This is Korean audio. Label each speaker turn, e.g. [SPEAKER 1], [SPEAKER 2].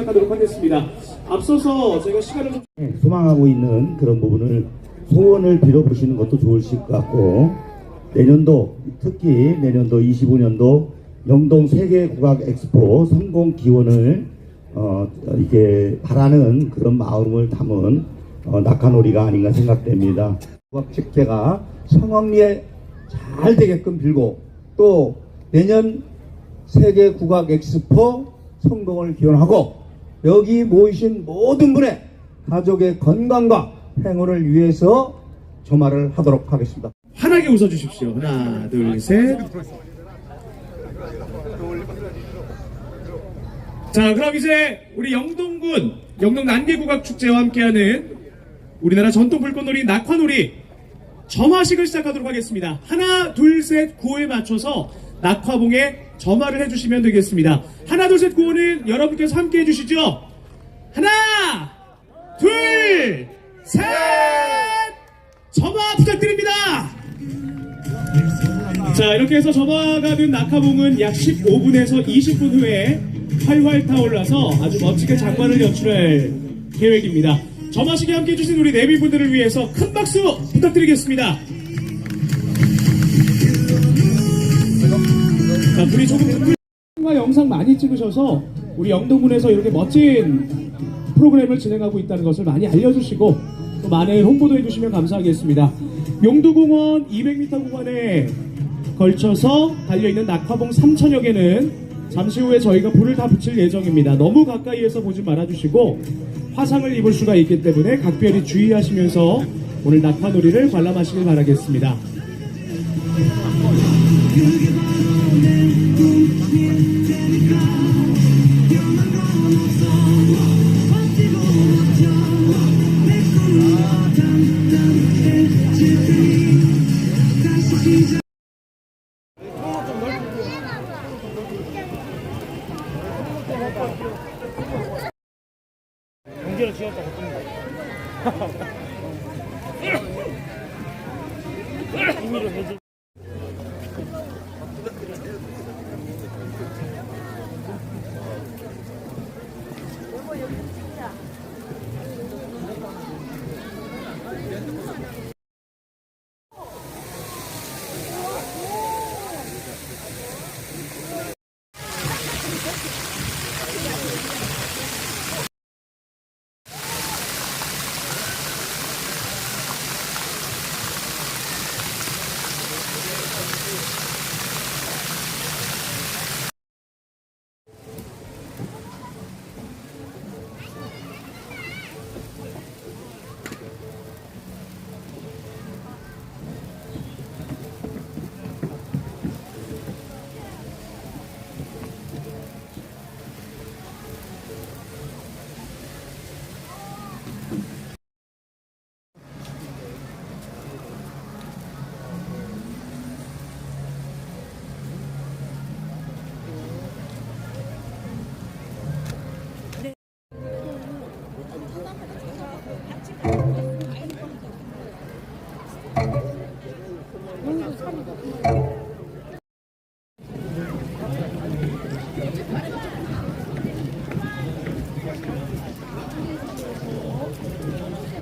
[SPEAKER 1] 시작하도록 하겠습니다. 앞서서 제가 시간을 좀
[SPEAKER 2] 네, 소망하고 있는 그런 부분을 소원을 빌어보시는 것도 좋으실 것 같고 내년도 특히 내년도 25년도 영동 세계국악 엑스포 성공 기원을 어, 이게 바라는 그런 마음을 담은 어, 낙하놀이가 아닌가 생각됩니다. 국악 축제가 성황리에 잘 되게끔 빌고 또 내년 세계 국악 엑스포 성공을 기원하고 여기 모이신 모든 분의 가족의 건강과 행운을 위해서 조말을 하도록 하겠습니다.
[SPEAKER 1] 환하게 웃어주십시오. 하나, 둘, 셋. 자, 그럼 이제 우리 영동군 영동 난개국악 축제와 함께하는 우리나라 전통 불꽃놀이 낙화놀이 점화식을 시작하도록 하겠습니다. 하나, 둘, 셋, 구호에 맞춰서 낙화봉에 점화를 해주시면 되겠습니다. 하나, 둘, 셋, 구호는 여러분께서 함께 해주시죠. 하나, 둘, 셋, 점화 부탁드립니다. 자 이렇게 해서 점화가 된 낙하봉은 약 15분에서 20분 후에 활활 타올라서 아주 멋지게 장관을 연출할 계획입니다. 점화식에 함께 해주신 우리 내비분들을 위해서 큰 박수 부탁드리겠습니다. 자, 불이 조금 큰과 영상 많이 찍으셔서 우리 영동군에서 이렇게 멋진 프로그램을 진행하고 있다는 것을 많이 알려주시고 또 많은 홍보도 해주시면 감사하겠습니다. 용두공원 200m 구간에 걸쳐서 달려있는 낙화봉 3천여 개는 잠시 후에 저희가 불을 다 붙일 예정입니다. 너무 가까이에서 보지 말아주시고 화상을 입을 수가 있기 때문에 각별히 주의하시면서 오늘 낙화놀이를 관람하시길 바라겠습니다. 경제를 지었다고 뜹니다. Thank you.